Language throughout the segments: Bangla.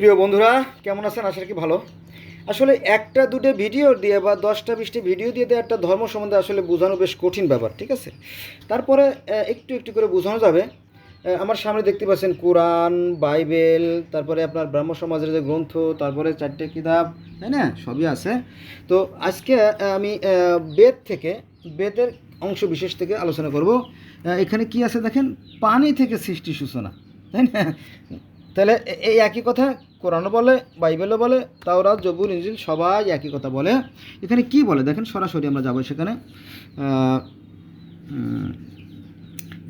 প্রিয় বন্ধুরা, কেমন আছেন? আশা কি ভালো। আসলে একটা, দুটো ভিডিও দিয়ে বা দশটা, বিশটা ভিডিও দিয়ে একটা ধর্ম সম্বন্ধে আসলে বোঝানো বেশ কঠিন ব্যাপার, ঠিক আছে? তারপরে একটু একটু করে বোঝানো যাবে। আমার সামনে দেখতে পাচ্ছেন কোরআন, বাইবেল, তারপরে আপনার ব্রাহ্ম সমাজের যে গ্রন্থ, তারপরে চারটে কিতাব, তাই না? সবই আছে। তো আজকে আমি বেদ থেকে, বেদের অংশ বিশেষ থেকে আলোচনা করব। এখানে কি আছে দেখেন? পানি থেকে সৃষ্টি সূচনা, তাই না? তাহলে এই একই কথা কোরআনও বলে, বাইবেলও বলে, তাওরাত জবুর ইঞ্জিল সবাই একই কথা বলে। এখানে কি বলে? দেখেন সরাসরি আমরা যাব সেখানে।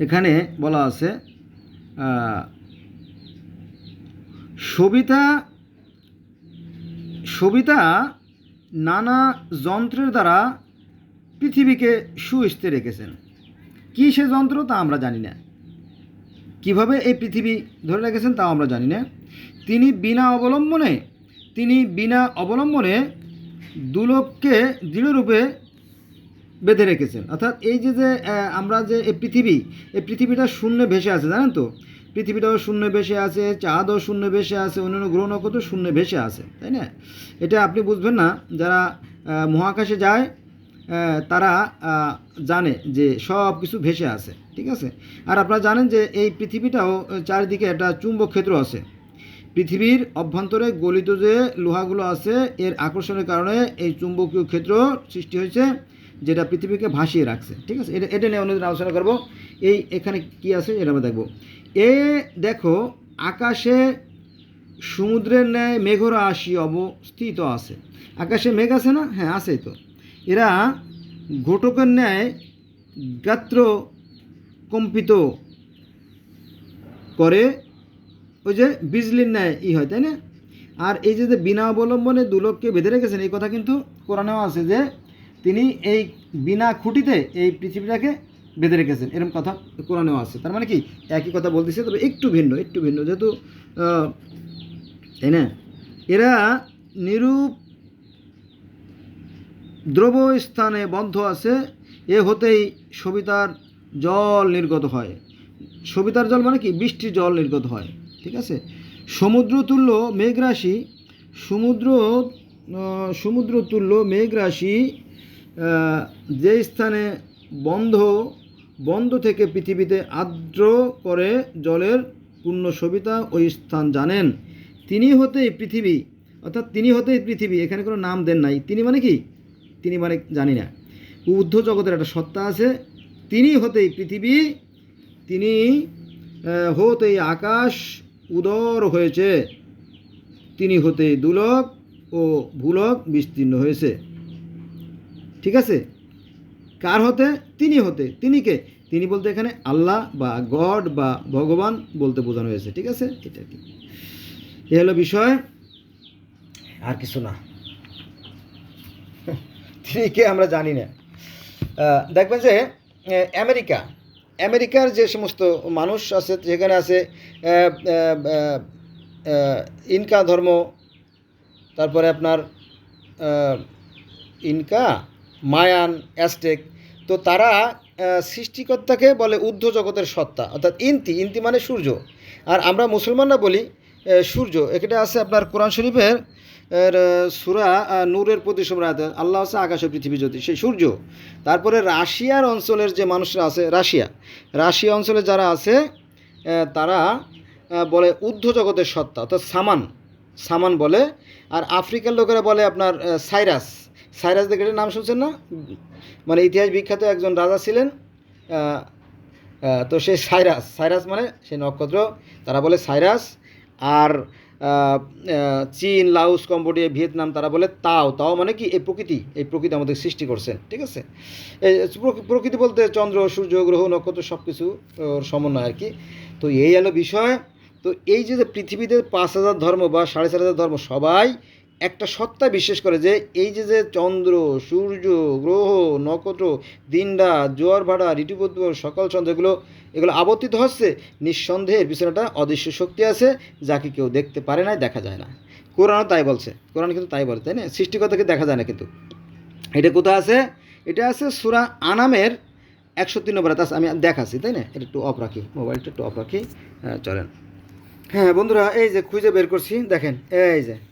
এখানে বলা আছে সবিতা সবিতা নানা যন্ত্রের দ্বারা পৃথিবীকে সুস্থে রেখেছেন। কী সে যন্ত্র তা আমরা জানি না। কীভাবে এই পৃথিবী ধরে রেখেছেন তাও আমরা জানি না। তিনি বিনা অবলম্বনে, তিনি বিনা অবলম্বনে দুলোককে দৃঢ়রূপে বেঁধে রেখেছেন। অর্থাৎ এই যে যে আমরা যে এই পৃথিবী, এই পৃথিবীটা শূন্য ভেসে আছে, জানেন তো? পৃথিবীটাও শূন্য ভেসে আছে, চাঁদও শূন্য ভেসে আছে, অন্যান্য গ্রহ নক্ষত্র শূন্য ভেসে আছে, তাই না? এটা আপনি বুঝবেন না, যারা মহাকাশে যায় তারা জানে যে সব কিছু ভেসে আছে, ঠিক আছে? আর আপনারা জানেন যে এই পৃথিবীটাও চারিদিকে একটা চুম্বক ক্ষেত্র আছে। পৃথিবীর অভ্যন্তরে গলিত যে লোহাগুলো আছে, এর আকর্ষণের কারণে এই চুম্বকীয় ক্ষেত্র সৃষ্টি হয়েছে, যেটা পৃথিবীকে ভাসিয়ে রাখছে। ঠিক আছে? এটা এটা নিয়ে অন্যদিন আলোচনা করব। এই এখানে কি আছে এটা আমরা দেখব। এ দেখো, আকাশে সমুদ্রের ন্যায় মেঘরাশি অবস্থিত আছে। আকাশে মেঘ আছে না? হ্যাঁ আছে তো। এরা ঘটকের ন্যায় গাত্র কম্পিত করে ওই যে বিজলির ন্যায় ই হয়, তাই না? আর এই যে বিনা অবলম্বনে দুলোককে বেঁধে রেখেছেন, এই কথা কিন্তু কোরআনেও আছে যে তিনি এই বিনা খুঁটিতে এই পৃথিবীটাকে বেঁধে রেখেছেন। এরকম কথা কোরআনেও আছে। তার মানে কি? একই কথা বলতেছে, তবে একটু ভিন্ন একটু ভিন্ন। যেহেতু তাই না? এরা নিরূপ দ্রব স্থানে বন্ধ আছে, এ হতেই সবিতার জল নির্গত হয়। সবিতার জল মানে কি? বৃষ্টির জল নির্গত হয়। ঠিক আছে? সমুদ্র তুল্য মেঘরাশি সমুদ্র আহ, সমুদ্র তুল্য মেঘরাশি যে স্থানে বন্ধ বন্ধ থেকে পৃথিবীতে আর্দ্র করে জলের পূর্ণ সবিতা ওই স্থান জানেন। তিনি হতেই পৃথিবী অর্থাৎ তিনি হতেই পৃথিবী এখানে কোনো নাম দেন নাই। তিনি মানে কি? তিনি মানে জানি না। ঊর্ধ্ব জগতের একটা সত্তা আছে। তিনি হতেই পৃথিবী তিনি হতেই আকাশ উদর হয়েছে। তিনি হতেই দুলক ও ভূলক বিস্তীর্ণ হয়েছে। ঠিক আছে? কার হতে? তিনি হতে। তিনি কে? তিনি বলতে এখানে আল্লাহ বা গড বা ভগবান বলতে বোঝানো হয়েছে। ঠিক আছে? এটা কি। এ হলো বিষয়। আর কিছু না। তিনি কে আমরা জানি না। দেখবেন যে আমেরিকা আমেরিকার যে সমস্ত মানুষ আছে, যেখানে আছে ইনকা ধর্ম, তারপরে আপনার ইনকা, মায়ান অ্যাস্টেক তো তারা সৃষ্টিকর্তাকে বলে ঊর্ধ্ব জগতের সত্তা, অর্থাৎ ইন্তি ইন্তি মানে সূর্য। আর আমরা মুসলমানরা বলি সূর্য। এটা আছে আপনার কোরআন শরীফের সুরা নূরের প্রতি সম্রাট আল্লাহ আছে আকাশ পৃথিবী জ্যোতি সেই সূর্য। তারপরে রাশিয়ার অঞ্চলের যে মানুষরা আছে, রাশিয়া রাশিয়া অঞ্চলে যারা আছে তারা বলে ঊর্ধ্ব জগতের সত্তা, অর্থাৎ সামান সামান বলে। আর আফ্রিকার লোকেরা বলে আপনার সাইরাস। সাইরাস দেখে নাম শুনছেন না? মানে ইতিহাস বিখ্যাত একজন রাজা ছিলেন তো সেই সাইরাস সাইরাস মানে সেই নক্ষত্র, তারা বলে সাইরাস। আর চীন লাউস কম্বোডিয়া, ভিয়েতনাম, তারা বলে তাও। তাও মানে কি? এই প্রকৃতি এই প্রকৃতি আমাদের সৃষ্টি করছেন ঠিক আছে? এই প্রকৃতি বলতে চন্দ্র, সূর্য, গ্রহ, নক্ষত্র সব কিছু সমন্বয় আর কি। তো এই হলো বিষয়। তো এই যে পৃথিবীতে পাঁচ হাজার ধর্ম বা সাড়ে চার হাজার ধর্ম সবাই একটা সত্তা বিশ্বাস করে যে এই যে যে চন্দ্র, সূর্য, গ্রহ, নক্ষত্র, দিনরা, জোয়ার ভাড়া ঋতুপদ্র সকাল চন্দ্র এগুলো আবর্তিত হচ্ছে নিঃসন্দেহের পিছনে অদৃশ্য শক্তি আছে, যাকে কেউ দেখতে পারে না, দেখা যায় না। কোরআনও তাই বলছে। কোরআন কিন্তু তাই বলে, তাই না? সৃষ্টিকর্তাকে দেখা যায় না কিন্তু। এটা কোথায় আছে? এটা আছে সুরা আনামের একশো তিন নম্বর আমি দেখাচ্ছি, তাই না? এটা একটু অফ রাখি, মোবাইলটা একটু অফ রাখি। হ্যাঁ চলেন। হ্যাঁ বন্ধুরা, এই যে খুঁজে বের করছি, দেখেন, এই যে।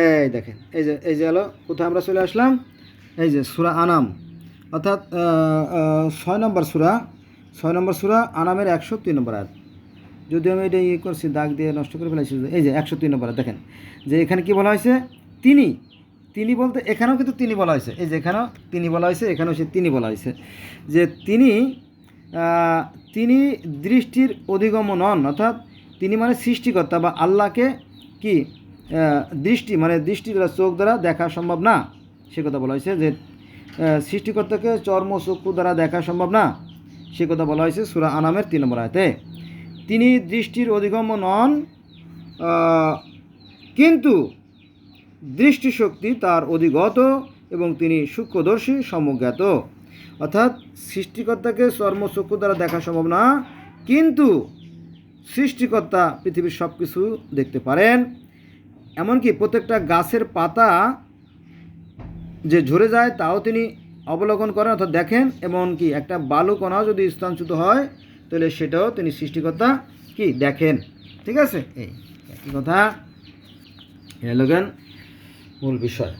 এই দেখেন, এই যে এই যে হলো, কোথায় আমরা চলে আসলাম? এই যে সুরা আনাম। অর্থাৎ ছয় নম্বর সুরা, ছয় নম্বর সুরা আনামের একশো তিন নম্বর আয়াত। যদি আমি এটা ইয়ে করছি, দাগ দিয়ে নষ্ট করে ফেলেছি এই যে একশো তিন নম্বর দেখেন। যে এখানে কি বলা হয়েছে? তিনি তিনি বলতে, এখানেও কিন্তু তিনি বলা হয়েছে। এই যে এখানেও তিনি বলা হয়েছে, এখানেও সে তিনি বলা হয়েছে। যে তিনি তিনি দৃষ্টির অধিগম নন, অর্থাৎ তিনি মানে সৃষ্টিকর্তা বা আল্লাহকে কি? দৃষ্টি মানে দৃষ্টি দ্বারা, চোখ দ্বারা দেখা সম্ভব না। সে কথা বলা হয়েছে যে সৃষ্টিকর্তাকে চর্ম, চক্ষু দ্বারা দেখা সম্ভব না। সে কথা বলা হয়েছে সুরা আনামের তিন নম্বর আয়তে। তিনি দৃষ্টির অধিগম নন কিন্তু দৃষ্টিশক্তি তার অধিগত এবং তিনি সূক্ষ্মদর্শী সমজ্ঞাত অর্থাৎ সৃষ্টিকর্তাকে চর্মচক্ষু দ্বারা দেখা সম্ভব না, কিন্তু সৃষ্টিকর্তা পৃথিবীর সব কিছু দেখতে পারেন। এমনকি প্রত্যেকটা গাছের পাতা যে ঝরে যায়, তাও তিনি অবলোকন করেন। অর্থাৎ দেখেন, এমনকি একটা বালুকণাও যদি স্থানচ্যুত হয়, তাহলে সেটাও তিনি সৃষ্টিকর্তা কি? দেখেন। ঠিক আছে? এই একই কথা। এলোগেন মূল বিষয়।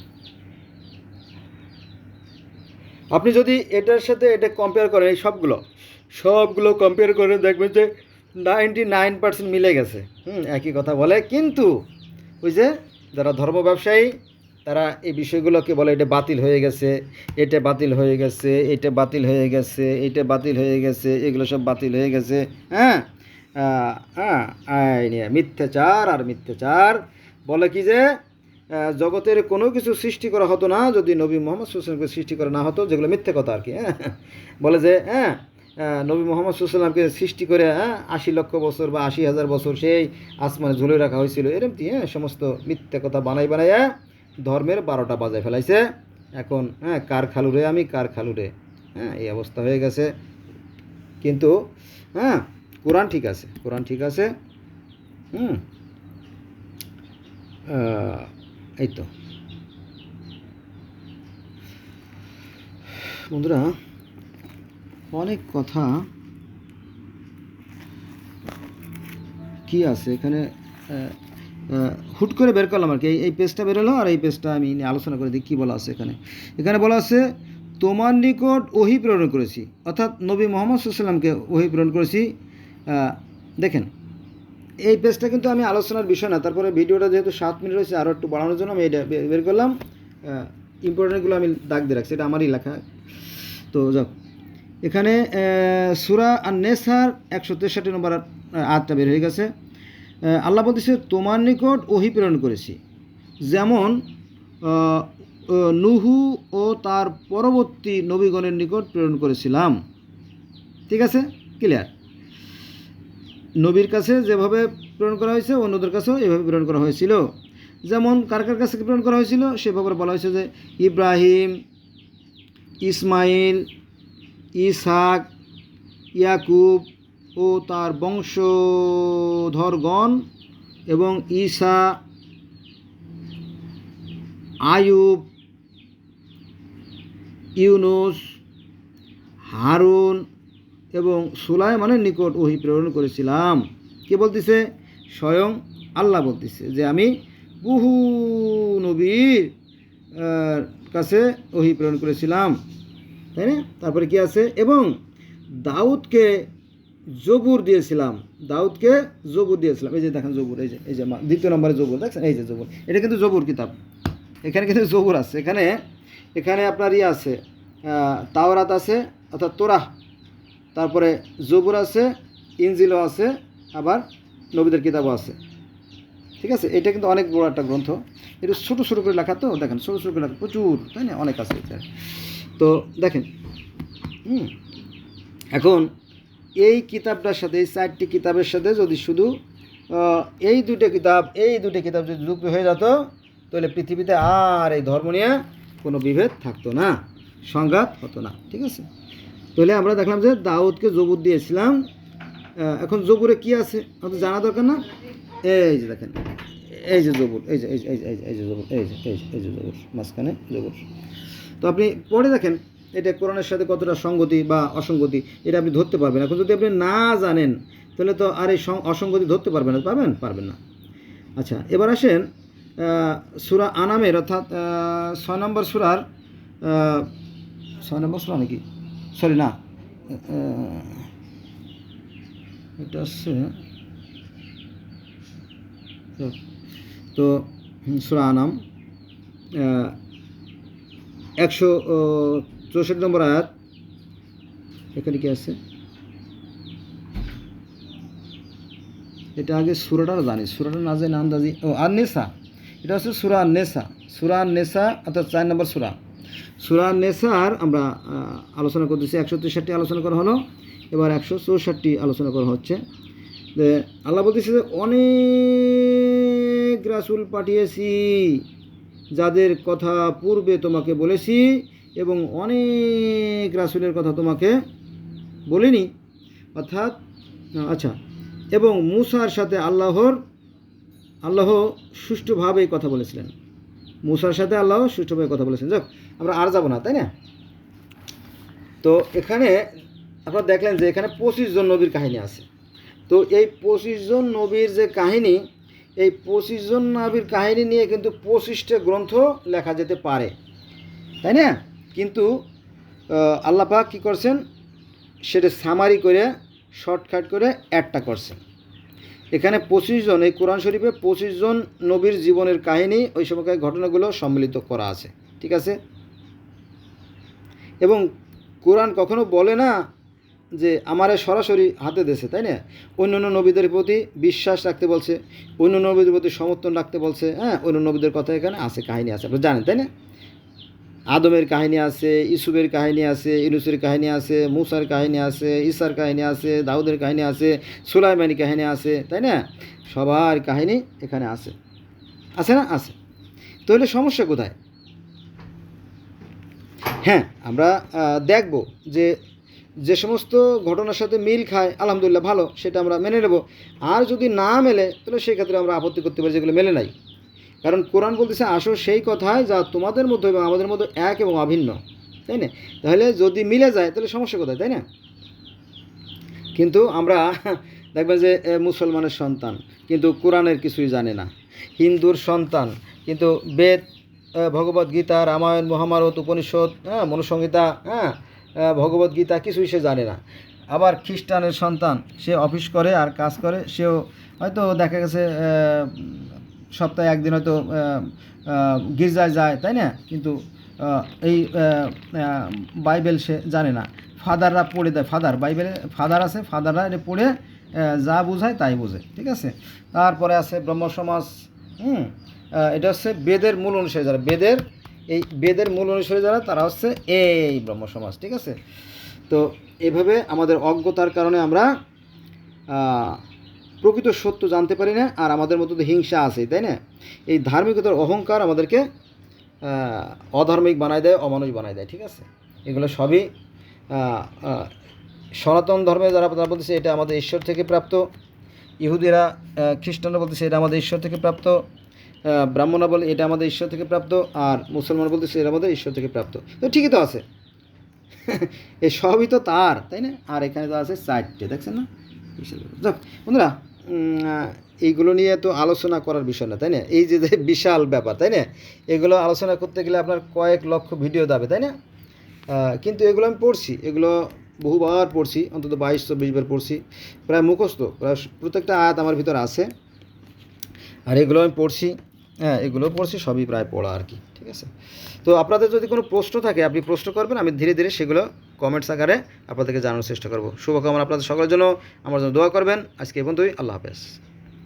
আপনি যদি এটার সাথে এটা কম্পেয়ার করেন, এই সবগুলো সবগুলো কম্পেয়ার করে দেখবেন যে নাইনটি নাইন পার্সেন্ট মিলে গেছে। হুম, একই কথা বলে। কিন্তু ওই যে যারা ধর্ম ব্যবসায়ী, তারা এই বিষয়গুলোকে বলে এটা বাতিল হয়ে গেছে, এটা বাতিল হয়ে গেছে, এটা বাতিল হয়ে গেছে, এটা বাতিল হয়ে গেছে, এগুলো সব বাতিল হয়ে গেছে। হ্যাঁ? হ্যাঁ মিথ্যাচার আর মিথ্যাচার। বলে কি যে জগতের কোনো কিছু সৃষ্টি করা হতো না যদি নবী মোহাম্মদ সুসলামকে সৃষ্টি করা না হতো, যেগুলো মিথ্যে কথা আর কি হ্যাঁ? বলে যে হ্যাঁ নবী মোহাম্মদ সুসলামকে সৃষ্টি করে হ্যাঁ আশি লক্ষ বছর বা আশি হাজার বছর সেই আসমানে ঝুলে রাখা হয়েছিল। এরম কি হ্যাঁ সমস্ত মিথ্যে কথা বানাই বানাইয়া ধর্মের বারোটা বাজায় ফেলাইছে। এখন হ্যাঁ কার খালুরে আমি, কার খালুরে হ্যাঁ এই অবস্থা হয়ে গেছে। কিন্তু হ্যাঁ কোরআন ঠিক আছে, কোরআন ঠিক আছে। হুম। এই তো। বন্ধুরা অনেক কথা। কি আছে? এখানে হুট করে বের করলাম আর কি। এই- পেজটা বেরোলো আর এই পেজটা আমি আলোচনা করে দিই কী বলা আছে এখানে। এখানে বলা আছে, তোমার নিকট ওহি প্রেরণ করেছি। অর্থাৎ নবী মোহাম্মদ সাল্লামকে ওহি প্রেরণ করেছি। দেখেন, এই পেজটা কিন্তু আমি আলোচনার বিষয় না। তারপরে ভিডিওটা যেহেতু সাত মিনিট রয়েছে আরও একটু বাড়ানোর জন্য আমি এটা বের করলাম। ইম্পর্টেন্টগুলো আমি দাগ দিয়ে রাখছি, এটা আমারই লেখা। তো যাক এখানে সুরা আর নেসার একশো তেষট্টি নম্বর আটটা বের হয়ে গেছে। আল্লাহ বলতেছে, তোমার নিকট ওহি প্রেরণ করেছি। যেমন নুহু ও তার পরবর্তী নবীগণের নিকট প্রেরণ করেছিলাম। ঠিক আছে? ক্লিয়ার? নবীর কাছে যেভাবে প্রেরণ করা হয়েছে, অন্যদের কাছেও এভাবে প্রেরণ করা হয়েছিল। যেমন, কার কার কাছে প্রেরণ করা হয়েছিল? সেভাবে বলা হয়েছে যে, ইব্রাহিম, ইসমাইল ইসহাক, ইয়াকুব ও তার বংশধরগণ এবং ঈসা আয়ুব ইউনুস, হারুন এবং সুলাইমানের নিকট ওহি প্রেরণ করেছিলাম। কে বলতেছে? স্বয়ং আল্লাহ বলতেছে যে আমি বহু নবীর কাছে ওহি প্রেরণ করেছিলাম। তাই না? তারপরে কি আছে? এবং দাউদকে জবুর দিয়েছিলাম। দাউদকে জবুর দিয়েছিলাম। এই যে দেখেন জবুর, এই যে এই যে দ্বিতীয় নম্বরে জবুর, দেখছেন? এই যে জবুর। এটা কিন্তু জবুর কিতাব। এখানে কিন্তু জবুর আছে। এখানে এখানে আপনার ইয়ে আছে তাওরাত আছে, অর্থাৎ তোরাহ। তারপরে জবুর আছে, ইনজিলও আছে, আবার নবীদের কিতাবও আছে। ঠিক আছে? এটা কিন্তু অনেক বড় একটা গ্রন্থ। এটা ছোটো ছোটো করে লেখা তো, দেখেন, ছোটো ছোটো করে লেখা, প্রচুর, তাই না? অনেক আছে তো দেখেন, হুম, এখন এই কিতাবটার সাথে, এই চারটি কিতাবের সাথে যদি শুধু এই দুটো কিতাব, এই দুটো কিতাব যদি যুক্ত হয়ে যেত, তাহলে পৃথিবীতে আর এই ধর্ম নিয়ে কোনো বিভেদ থাকতো না, সংঘাত হতো না, ঠিক আছে? তাহলে আমরা দেখলাম যে দাউদকে জবুর দিয়েছিলাম এখন জবুরে কি আছে? আমাদের জানা দরকার না? এই যে দেখেন, এই যে জবুর, এই যে এই যে এই যে এই যে জবুর এই যে এই যে এই যে জবুর, মাঝখানে জবুর। তো আপনি পড়ে দেখেন, এটা কোরআনের সাথে কতটা সঙ্গতি বা অসঙ্গতি, এটা আপনি ধরতে পারবেন এখন যদি আপনি না জানেন, তাহলে তো আর এই অসঙ্গতি ধরতে পারবেন না। পারবেন? পারবেন না। আচ্ছা এবার আসেন সুরা আনামের, অর্থাৎ ছয় নম্বর সুরার ছয় নম্বর সুরা নাকি? সরি, না। এটা হচ্ছে তো, সুরা আনাম একশো চৌষট্টি নম্বর আয়াত। এখানে কি আছে? এটা আগে সুরাটা জানি। সুরাটা না জানি, আন্দাজি। ও আর নেশা এটা হচ্ছে সুরা নেশা সুরা নেশা অর্থাৎ চার নম্বর সুরা। সুরা নেশার আমরা আলোচনা করতেছি। একশো তেষট্টি আলোচনা করা হলো। এবার একশো চৌষট্টি আলোচনা করা হচ্ছে। আল্লাহ বলতেছে যে, অনেক রাসুল পাঠিয়েছি। যাদের কথা পূর্বে তোমাকে বলেছি এবং অনেক রাসুলের কথা তোমাকে বলিনি। অর্থাৎ আচ্ছা এবং মুসার সাথে আল্লাহর, আল্লাহ সুষ্ঠুভাবেই কথা বলেছিলেন। মুসার সাথে আল্লাহ সুষ্ঠুভাবে কথা বলেছেন। যাক, আমরা আর যাব না, তাই না? তো এখানে আপনারা দেখলেন যে এখানে পঁচিশ জন নবীর কাহিনী আছে। তো এই পঁচিশ জন নবীর যে কাহিনী এই পঁচিশ জন নবীর কাহিনী নিয়ে কিন্তু পঁচিশটা গ্রন্থ লেখা যেতে পারে। তাই না? কিন্তু আহ, আল্লাহ পাক কী করছেন? সেটা সামারি করে শর্টকাট করে একটা করছেন। এখানে পঁচিশ জন এই কোরআন শরীফে পঁচিশ জন নবীর জীবনের কাহিনী ওই সময়কার ঘটনাগুলো সম্মিলিত করা আছে। ঠিক আছে? এবং কোরআন কখনো বলে না যে আমারে সরাসরি হাতে দেশে তাই না? অন্য অন্য নবীদের প্রতি বিশ্বাস রাখতে বলছে অন্য নবীদের প্রতি সমর্থন রাখতে বলছে হ্যাঁ? অন্য নবীদের কথা এখানে আছে, কাহিনী আছে, আপনি জানেন, তাই না? আদমের কাহিনী আছে ইসুবের কাহিনী আছে ইনুসের কাহিনী আছে, মুসার কাহিনী আছে, ঈসার কাহিনী আছে, দাউদের কাহিনী আছে সুলাইমানি কাহিনী আছে, তাই না? সবার কাহিনী এখানে আছে। আছে না? আছে। তাহলে সমস্যা কোথায়? হ্যাঁ আমরা দেখব যে যে সমস্ত ঘটনার সাথে মিল খায়, আলহামদুলিল্লাহ ভালো, সেটা আমরা মেনে নেব। আর যদি না মেলে, তাহলে সেক্ষেত্রে আমরা আপত্তি করতে পারি যেগুলো মেলে নাই। কারণ কোরআন বলতেছে, আসো সেই কথায় যা তোমাদের মধ্যে এবং আমাদের মধ্যে এক এবং অভিন্ন। তাই না? তাহলে যদি মিলে যায়, তাহলে সমস্যা কোথায়, তাই না? কিন্তু আমরা দেখবেন যে মুসলমানের সন্তান, কিন্তু কোরআনের কিছুই জানে না। হিন্দুর সন্তান, কিন্তু বেদ ভগবদ্গীতা, রামায়ণ, মহাভারত, উপনিষদ হ্যাঁ মনুসংহিতা হ্যাঁ আহ, ভগবদ গীতা কিছুই সে জানে না। আবার খ্রিস্টানের সন্তান সে অফিস করে আর কাজ করে সেও হয়তো দেখা গেছে সপ্তাহে একদিন হয়তো গির্জায় যায় তাই না? কিন্তু এই বাইবেল সে জানে না। ফাদাররা পড়ে দেয় ফাদার বাইবেলে ফাদার আছে ফাদাররা এটা পড়ে যা বোঝায় তাই বোঝে ঠিক আছে? তারপরে আছে ব্রহ্ম সমাজ হুম এটা হচ্ছে বেদের মূল অনুসারে যারা বেদের এই বেদের মূল অনুসারী যারা, তারা হচ্ছে এই ব্রহ্ম সমাজ ঠিক আছে? তো এভাবে আমাদের অজ্ঞতার কারণে আমরা প্রকৃত সত্য জানতে পারি না, আর আমাদের মধ্যে তো হিংসা আছে তাই না? এই ধার্মিকতার অহংকার আমাদেরকে অধার্মিক বানায় দেয়, অমানুষ বানায় দেয়, ঠিক আছে? এগুলো সবই সনাতন ধর্মে যারা তারা বলতেছে এটা আমাদের ঈশ্বর থেকে প্রাপ্ত। ইহুদিরা খ্রিস্টানরা বলতেছে, এটা আমাদের ঈশ্বর থেকে প্রাপ্ত। ব্রাহ্মণরা বলে, এটা আমাদের ঈশ্বর থেকে প্রাপ্ত, আর মুসলমান বলতেছে এটা আমাদের ঈশ্বর থেকে প্রাপ্ত। তো ঠিকই তো আছে। এ সবই তো তার, তাই না? আর এখানে তো আছে চারটে, দেখছেন না? বন্ধুরা এইগুলো নিয়ে তো আলোচনা করার বিষয় না, তাই না? এই যে বিশাল ব্যাপার, তাই না? এগুলো আলোচনা করতে গেলে আপনার কয়েক লক্ষ ভিডিও যাবে, তাই না? কিন্তু এগুলো আমি পড়ছি, এগুলো বহুবার পড়ছি, অন্তত বাইশ, চব্বিশ বার পড়ছি, প্রায় মুখস্থ, প্রায় প্রত্যেকটা আয়াত আমার ভিতর আছে। আর এগুলো আমি পড়ছি হ্যাঁ এগুলো পড়ছি, সবই প্রায় পড়া আর কি, ঠিক আছে? তো আপনাদের যদি কোনো প্রশ্ন থাকে, আপনি প্রশ্ন করবেন, আমি ধীরে ধীরে সেগুলো কমেন্টস আকারে আপনাদেরকে জানানোর চেষ্টা করব। শুভকামনা আপনাদের সকলের জন্য, আমার জন্য দোয়া করবেন। আজকে এই পর্যন্তই, আল্লাহ হাফেজ।